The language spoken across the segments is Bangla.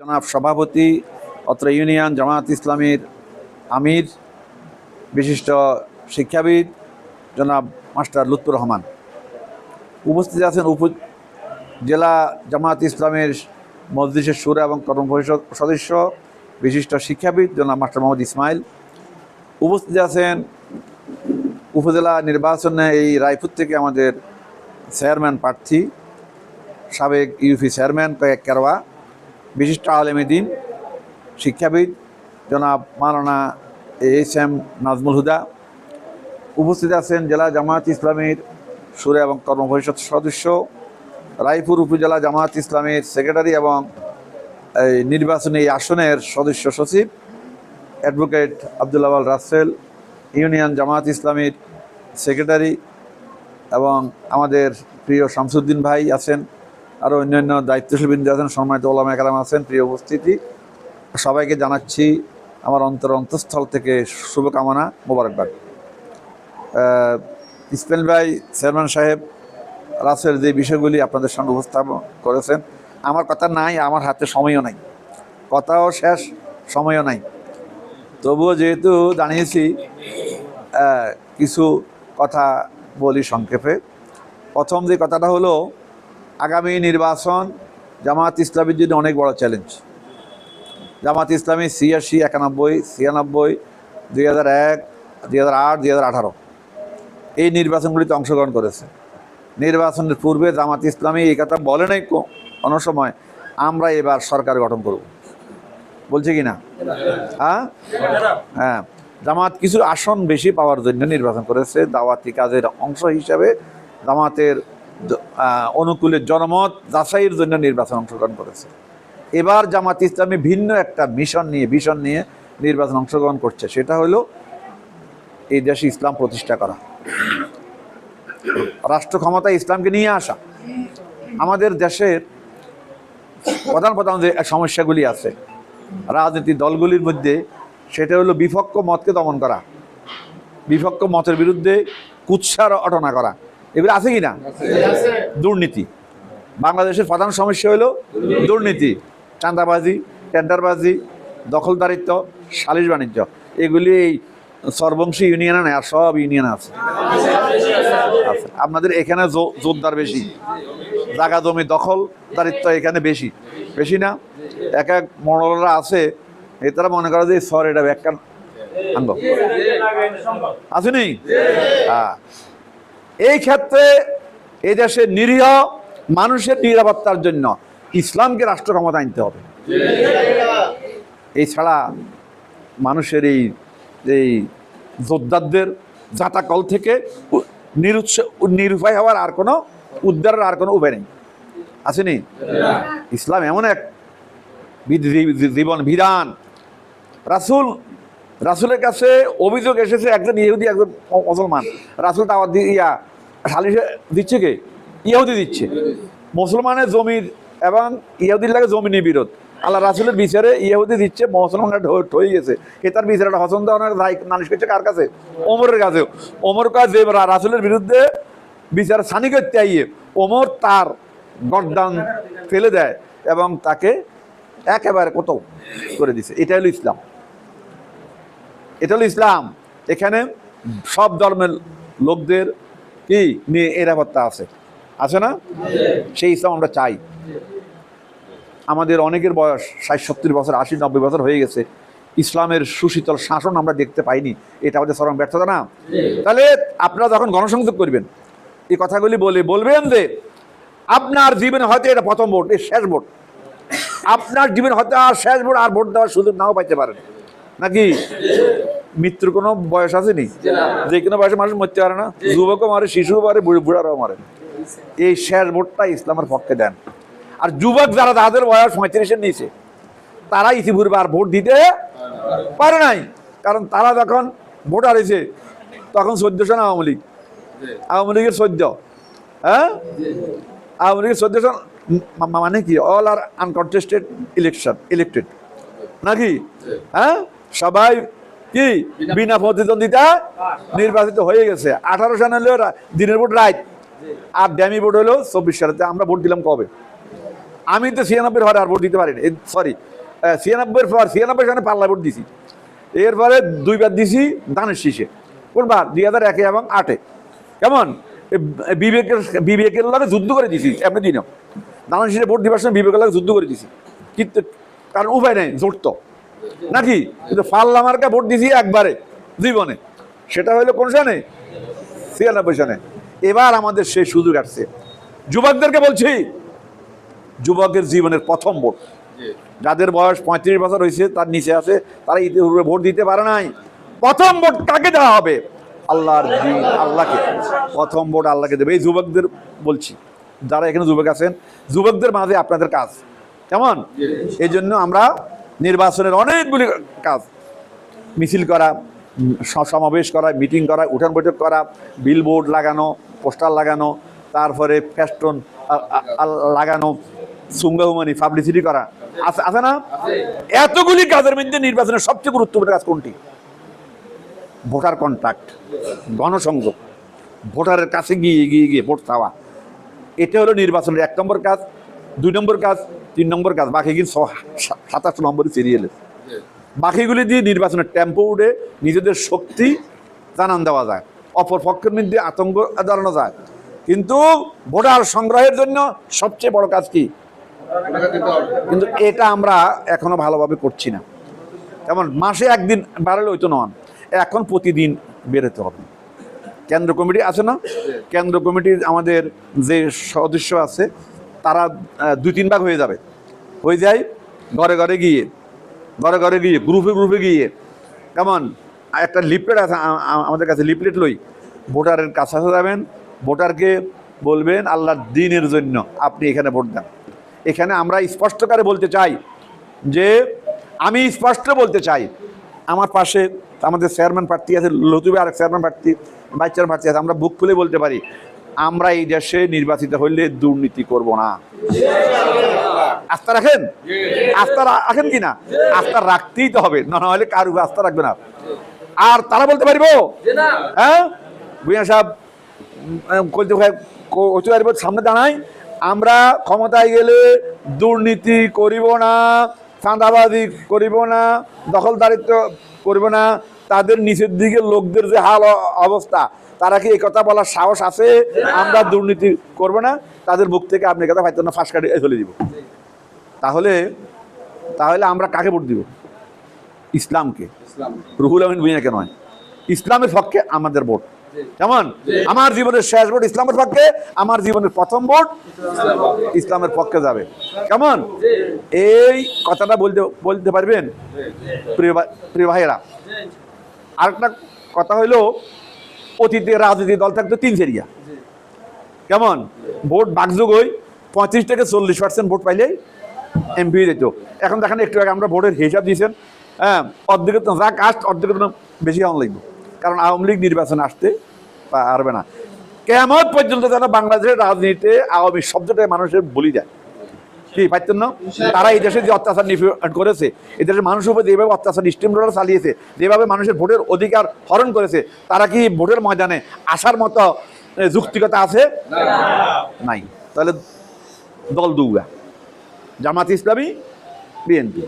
জনাব সভাপতি, অত্র ইউনিয়ন জামাত ইসলামীর আমির, বিশিষ্ট শিক্ষাবিদ জনাব মাস্টার লুৎফুর রহমান। উপস্থিত আছেন উপ জেলা জামাত ইসলামের মজলিসের সুরা এবং কর্ম পরিষদ সদস্য, বিশিষ্ট শিক্ষাবিদ জনাব মাস্টার মোহাম্মদ ইসমাইল। উপস্থিত আছেন উপজেলা নির্বাচনে এই রায়পুর থেকে আমাদের চেয়ারম্যান প্রার্থী, সাবেক ইউপি চেয়ারম্যান কয়েক কেরওয়া বিশিষ্ট আলেমেদিন শিক্ষাবিদ জনাব মালানা এইচ এম নাজমুল হুদা। উপস্থিত আছেন জেলা জামায়াত ইসলামীর সুরে এবং কর্ম পরিষদ সদস্য, রায়পুর উপজেলা জামায়াত ইসলামীর সেক্রেটারি এবং এই নির্বাচনী আসনের সদস্য সচিব, অ্যাডভোকেট আবদুল্লাহ আল রাসেল, ইউনিয়ন জামায়াত ইসলামীর সেক্রেটারি এবং আমাদের প্রিয় শামসুদ্দিন ভাই আছেন। আরও অন্যান্য দায়িত্বশীল বিন্দু আছেন সম্মানিত ওলামা কালাম আছেন প্রিয় উপস্থিতি। সবাইকে জানাচ্ছি আমার অন্তর অন্তঃস্থল থেকে শুভকামনা মোবারকবাদ। ইসমাইল ভাই চেয়ারম্যান সাহেব রাসের যে বিষয়গুলি আপনাদের সঙ্গে উপস্থাপন করেছেন আমার কথা নাই আমার হাতে সময়ও নাই। কথাও শেষ সময়ও নাই। তবুও যেহেতু আহ, কিছু কথা বলি সংক্ষেপে। প্রথম যে কথাটা হলো আগামী নির্বাচন জামাত ইসলামের জন্য অনেক বড় চ্যালেঞ্জ জামাত ইসলামী ছিয়াশি, একানব্বই, ছিয়ানব্বই, দুই হাজার এক, দুই হাজার আট, দুই হাজার আঠারো। এই নির্বাচনগুলিতে অংশগ্রহণ করেছে। নির্বাচনের পূর্বে জামাত ইসলামী এই কথা বলে নাই কোনো সময়, আমরা এবার সরকার গঠন করব। বলছে কি না? হ্যাঁ? হ্যাঁ। জামাত কিছু আসন বেশি পাওয়ার জন্য নির্বাচন করেছে, দাওয়াতি কাজের অংশ হিসাবে জামাতের অনুকূলে জনমত যাচাইয়ের জন্য নির্বাচন অংশগ্রহণ করেছে। এবার জামাত ইসলামী ভিন্ন একটা মিশন নিয়ে, ভিশন নিয়ে নির্বাচন অংশগ্রহণ করছে। সেটা হলো এই দেশে ইসলাম প্রতিষ্ঠা করা। রাষ্ট্র ক্ষমতায় ইসলামকে নিয়ে আসা। আমাদের দেশের প্রধান প্রধান যে সমস্যাগুলি আছে রাজনীতি দলগুলির মধ্যে, সেটা হলো বিপক্ষ মতকে দমন করা। বিপক্ষ মতের বিরুদ্ধে কুৎসার অটনা করা। এগুলো আছে কি না দুর্নীতি। বাংলাদেশের প্রধান সমস্যা হলো দুর্নীতি। চাঁদাবাজি টেন্ডারবাজি দখলদারিত্ব সালিশ বাণিজ্য। এগুলি এই সর্বংশী ইউনিয়নে নেই আর সব ইউনিয়নে আছে। আছে। আপনাদের এখানে জোরদার বেশি। জায়গা জমি দখল দারিত্ব এখানে বেশি। বেশি না। এক এক মডলরা আছে। এ তারা মনে করে যে সর এটা ব্যাখ্যা আনব আসেনি হ্যাঁ। এই ক্ষেত্রে এই দেশের নিরীহ মানুষের নিরাপত্তার জন্য ইসলামকে রাষ্ট্র ক্ষমতা আনতে হবে। এছাড়া মানুষের এই এই যোদ্ধাদের জাতাকল থেকে নিরুৎস, নিরুপায় হওয়ার আর কোনো উদ্ধারের আর কোনো উপায় নেই। আসেনি ইসলাম এমন এক জীবন বিধান। রাসুল রাসুলের কাছে অভিযোগ এসেছে, একজন ইহুদি, একজন মুসলমান। রাসুল দাওয়াত ইয়া সালিশে দিচ্ছে কে? ইহুদি দিচ্ছে। মুসলমানের জমির এবং ইহুদির লাগে জমিনের বিরোধ। আল্লাহ রাসুলের বিচারে ইহুদি দিচ্ছে, মুসলমানের হয়ে গেছে। এ তার বিচারটা হসন দেওয়ার নালিশ করছে কার কাছে? ওমরের কাছে ওমর কাজ যে রাসুলের বিরুদ্ধে বিচার সানি করতে আইয়ে, ওমর তার গরদান ফেলে দেয় এবং তাকে একেবারে কত করে দিছে? এটা হলো ইসলাম। এটা হলো ইসলাম। এখানে সব ধর্মের লোকদের কি নিয়ে নিরাপত্তা আছে। আছে না? সেই ইসলাম আমরা চাই। আমাদের অনেকের বয়স ষাট, সত্তর বছর, আশি, নব্বই বছর হয়ে গেছে। ইসলামের সুশীতল শাসন আমরা দেখতে পাইনি। এটা আমাদের চরম ব্যর্থতা না? তাহলে আপনারা যখন গণসংযোগ করবেন, এই কথাগুলি বলে বলবেন যে, আপনার জীবনে হয়তো এটা প্রথম ভোট এই শেষ ভোট। আপনার জীবনে হয়তো আর শেষ ভোট আর ভোট দেওয়ার সুযোগ নাও পাইতে পারেন। নাকি মৃত্যুর কোনো বয়স আছে নি? যে কোনো বয়সে মানুষ মরতে পারে না। যুবকও মারে, শিশুও মারে, বুড়ো বুড়ারাও মারে। এই শেষ ভোটটা ইসলামের পক্ষে দেন। আর যুবক যারা তাদের বয়স পঁয়ত্রিশের নিচে, তারা ইতিপূর্বে আর ভোট দিতে পারে নাই। কারণ তারা যখন ভোট হারিয়েছে, তখন চোদ্দশো না আওয়ামী লীগ। আওয়ামী লীগের চোদ্দ। হ্যাঁ? আওয়ামী লীগের চোদ্দ জন, মা- মা- মানে কি? All are uncontested election elected নাকি? হ্যাঁ? সবাই কি বিনা প্রতিদ্বন্দ্বিতা নির্বাচিত হয়ে গেছে। আঠারো সাল হলেও রা- দিনের ভোট রাইট আর ড্যামি ভোট হলো চব্বিশ সালেতে আমরা ভোট দিলাম কবে? আমি তো ছিয়ানব্বই পরে আর ভোট দিতে পারি না সরি ছিয়ানব্বই পর ছিয়ানব্বই সনে পাল্লা ভোট দিছি। এরপরে দুইবার দিছি ধানের শীষে। কোনবার? দুই হাজার একে এবং আটে। কেমন? বিবেকের বিবেকের লগে যুদ্ধ করে দিছি। এমনি দিনও। ধানের শীষে ভোট দিবার সময় বিবেকের লগে যুদ্ধ করে দিছি। কিন্তু কারণ উপায় নেই, জোট তো। নাকি? কিন্তু ফাল্লা মার্কা ভোট দিছি একবারে জীবনে। সেটা হলো কোন সনে ছিয়ানব্বই সনে এবার আমাদের সেই সুযোগ আসছে। যুবকদেরকে বলছি যুবকের জীবনের প্রথম ভোট। যাদের বয়স পঁয়ত্রিশ বছর হয়েছে তার নিচে আছে তারা ইতিপূর্বে ভোট দিতে পারে নাই। প্রথম ভোট কাকে দেওয়া হবে? আল্লাহর দিন আল্লাহকে। প্রথম ভোট আল্লাহকে দেবে। এই যুবকদের বলছি যারা এখানে যুবক আছেন যুবকদের মাঝে আপনাদের কাজ। কেমন? এই জন্য আমরা নির্বাচনের অনেকগুলি কাজ। মিছিল করা সমাবেশ করা, মিটিং করা, উঠান বৈঠক করা বিলবোর্ড লাগানো, পোস্টার লাগানো, তারপরে আ- লাগানো সুঙ্গাহুমানি পাবলিসিটি করা। আছে আছে না? এতগুলি কাজের মধ্যে নির্বাচনের সবচেয়ে গুরুত্বপূর্ণ কাজ কোনটি? ভোটার কন্ট্যাক্ট গণসংযোগ, ভোটারের কাছে গিয়ে গিয়ে গিয়ে ভোট চাওয়া। এটা হলো নির্বাচনের এক নম্বর কাজ। দুই নম্বর কাজ, তিন নম্বর কাজ বাকি কিন্তু সাতাশ নম্বরের সিরিয়ালে বাকিগুলি দিয়ে নির্বাচনের টেম্পো উঠে নিজেদের শক্তি জানান দেওয়া যায়। অপর পক্ষের মধ্যে আতঙ্ক দাঁড়ানো যায়। কিন্তু ভোটার সংগ্রহের জন্য সবচেয়ে বড় কাজ কি? কিন্তু এটা আমরা এখনও ভালোভাবে করছি না। যেমন মাসে একদিন বাড়ালে হইতো নন এখন প্রতিদিন বেরোতে হবে। কেন্দ্র কমিটি আছে না? কেন্দ্র কমিটির আমাদের যে সদস্য আছে তারা দুই, তিন ভাগ হয়ে যাবে। হয়ে যায় ঘরে ঘরে গিয়ে, ঘরে ঘরে গিয়ে, গ্রুপে গ্রুপে গিয়ে। কেমন একটা লিফলেট আছে আমাদের কাছে লিফলেট লই। ভোটারের কাছে যাবেন, ভোটারকে বলবেন, আল্লাহর দিনের জন্য আপনি এখানে ভোট দেন। এখানে আমরা স্পষ্টকারে বলতে চাই যে, আমি স্পষ্ট বলতে চাই, আমার পাশে আমাদের চেয়ারম্যান প্রার্থী আছে লতুবে আরেক চেয়ারম্যান প্রার্থী ভাইস চেয়ারম্যান প্রার্থী আছে, আমরা বুক খুলে বলতে পারি আমরা এই দেশে নির্বাচিত হইলে দুর্নীতি করব না। আস্থা রাখেন? আস্থা রাখেন কি না? আস্থা রাখতেই তো হবে, না হলে কার আস্থা রাখবে না। আর তারা বলতে পারব? হ্যাঁ? ভুইয়া সাহেব সামনে দাঁড়াই। আমরা ক্ষমতায় গেলে দুর্নীতি করিব না, চাঁদাবাজি করিব না, দখলদারিত্ব করিব না। তাদের নিচের দিকে লোকদের যে হাল অবস্থা তারা কি এই কথা বলার সাহস আছে? আমরা দুর্নীতি করব না। তাদের মুখ থেকে আপনি কথা পাইতেন না, ফাঁস কাটিয়ে চলে দিব। তাহলে তাহলে আমরা কাকে ভোট দিব? ইসলামকে। রুহুল আমিন ভুইয়াকে নয়। ইসলামের পক্ষে আমাদের ভোট। কেমন? আমার জীবনের শেষ ভোট ইসলামের পক্ষে, আমার জীবনের প্রথম ভোট ইসলামের পক্ষে যাবে। কেমন? এই কথাটা বলতে বলতে পারবেন? প্রিয় প্রিয় ভাইয়েরা। আরেকটা কথা হইল অতীতে রাজনীতি দল থাকতো তিন সেরিয়া। কেমন? ভোট বাগযোগ হই পঁয়ত্রিশ থেকে চল্লিশ পার্সেন্ট ভোট পাইলেই এমপি যেত। এখন দেখেন একটু আগে আমরা ভোটের হিসাব দিয়েছেন হ্যাঁ অর্ধেকের তো যা কাস্ট অর্ধেকের বেশি আওয়ামী লীগ। কারণ আওয়ামী লীগ নির্বাচন আসতে পারবে না। কেমন পর্যন্ত যেন বাংলাদেশের রাজনীতিতে আওয়ামী শব্দটা মানুষের বলি যায়। কি পাইতেন না? তারা এই দেশে যে অত্যাচার নিপীড়ন করেছে, এই দেশের মানুষের উপর যেভাবে অত্যাচার স্টিম রোলার চালিয়েছে, যেভাবে মানুষের ভোটের অধিকার হরণ করেছে, তারা কি ভোটের ময়দানে আসার মতো যুক্তিকতা আছে? নাই। তাহলে দল দুগা। জামাত ইসলামী, বিএনপি।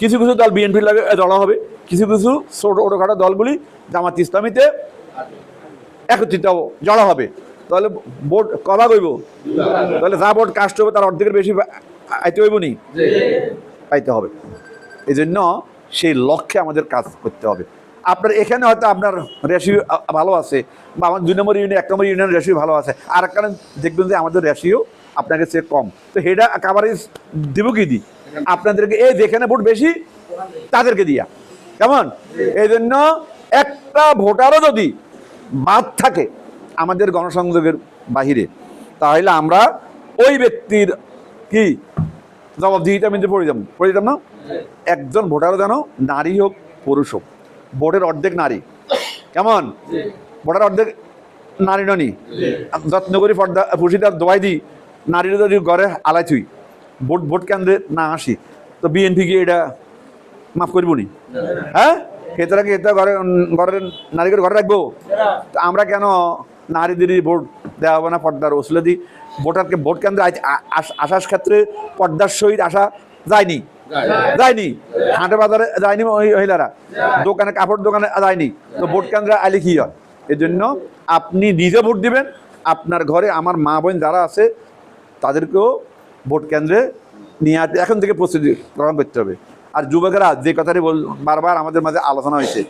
কিছু কিছু দল বিএনপির লাগে জড়া হবে। কিছু কিছু ছোটো ছোটোখাটো দলগুলি জামাত ইসলামীতে একত্রিত জড়া হবে। তাহলে ভোট কবা কইব তাহলে যা ভোট কাস্ট হবে তার অর্ধেকের বেশি আইতে হইব নি? পাইতে হবে। এই জন্য সেই লক্ষ্যে আমাদের কাজ করতে হবে। আপনার এখানে হয়তো আপনার রেশিও ভালো আছে বা আমার দুই নম্বর ইউনিয়ন এক নম্বর ইউনিয়ন রেশিও ভালো আছে। আর কারণে দেখবেন যে আমাদের রেশিও আপনাকে চেয়ে কম। তো সেটা কাভারেজ দিব কি দিই আপনাদেরকে এই যেখানে ভোট বেশি তাদেরকে দিয়া। কেমন? এই জন্য একটা ভোটারও যদি বাদ থাকে আমাদের গণসংযোগের বাহিরে, তাহলে আমরা ওই ব্যক্তির কি জবাবদিহিতা আমি পড়ে যাব। পড়ে যেতাম না? একজন ভোটারও যেন নারী হোক, পুরুষ হোক, ভোটের অর্ধেক নারী। কেমন? ভোটার অর্ধেক নারী ননি? যত্ন করি পর্দা পুষিদার দোয়াই দিই, নারীরা যদি ঘরে আলাই থুই, ভোট ভোট কেন্দ্রে না আসি, তো বিএনপি কি এটা মাফ করব নি? হ্যাঁ? খেতরা কি এটা ঘরে ঘরের নারীকে ঘরে রাখব? তো আমরা কেন নারীদের ভোট দেওয়া হবে না পর্দার ওসলে দিই ভোটারকে ভোট কেন্দ্রে আসার ক্ষেত্রে পর্দার সহিত আসা যায়নি। যায়নি। হাটে বাজারে যায়নি মহিলারা। দোকানে কাপড় দোকানে যায়নি। তো ভোট কেন্দ্রে আইলে কি হয়? এই জন্য আপনি নিজে ভোট দিবেন। আপনার ঘরে আমার মা বোন যারা আছে, তাদেরকেও ভোট কেন্দ্রে নিয়ে এখন থেকে প্রস্তুতি গ্রহণ করতে হবে। আর যুবকেরা যে কথাটি বল, বারবার আমাদের মাঝে আলোচনা হয়েছে,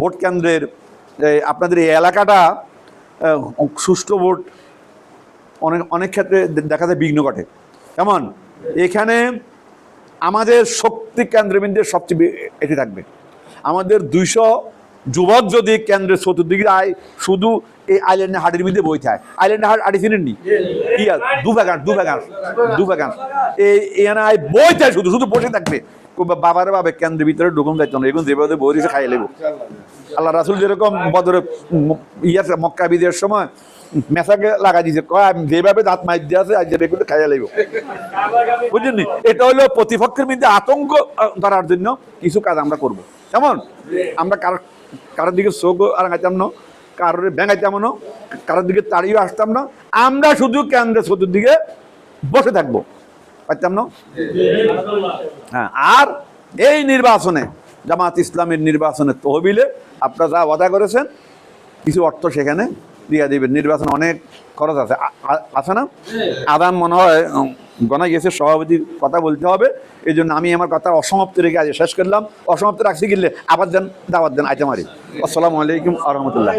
ভোট কেন্দ্রের আপনাদের এই এলাকাটা সুষ্ঠু ভোট অনেক অনেক ক্ষেত্রে দেখা যায় বিঘ্ন ঘটে। কেমন? এখানে আমাদের শক্তি কেন্দ্রবিন্দুর সবচেয়ে এটি থাকবে। আমাদের দুইশো যুবক যদি কেন্দ্রের চতুর্দিকে আয় শুধু এই আইল্যান্ডে হাটের মধ্যে বই থাকে। আইল্যান্ডে হাট আটি চিনেননি? কি আর? দু বাগান দু বাগান দু বাগান এই এখানে আয় বই থাকে শুধু শুধু বসে থাকবে। কো- বাবারে বাবে কেন্দ্রের ভিতরে ঢুকুন যাইতো না এগুলো যেভাবে দিয়েছে খাইয়ে নেব আল্লাহ রাসুল যেরকম বদরে ইয়ার মক্কা বিদের সময় মেসাকে লাগা দিয়েছে কয় যেভাবে দাঁত মাইর দিয়ে আছে, আজ যেটা খাইয়া লাগবো বুঝলেন এটা হলো প্রতিপক্ষের মধ্যে আতঙ্ক ধরার জন্য কিছু কাজ আমরা করব। কেমন? আমরা কার, কারোর দিকে চোখ আড়াইতাম না, কারোর ব্যাঙাইতাম না, কারোর দিকে তাড়িয়ে আসতাম না। আমরা শুধু কেন্দ্রের চতুর্দিকে বসে থাকব। পারতাম না? হ্যাঁ আর এই নির্বাচনে, জামাত ইসলামের নির্বাচনে তহবিলে আপনারা যা ওয়াদা করেছেন, কিছু অর্থ সেখানে দিয়ে দিবেন। নির্বাচন অনেক খরচ আছে। আছে না? আদান মনে হয় গণা গেছে, সভাপতির কথা বলতে হবে। এই জন্য আমি আমার কথা অসমাপ্ত রেখে আজ শেষ করলাম। অসমাপ্ত রাখছি গেলে আবার যেন দাওয়াত দেন আইতে মারি আসসালামু আলাইকুম আ রহমতুল্লাহ।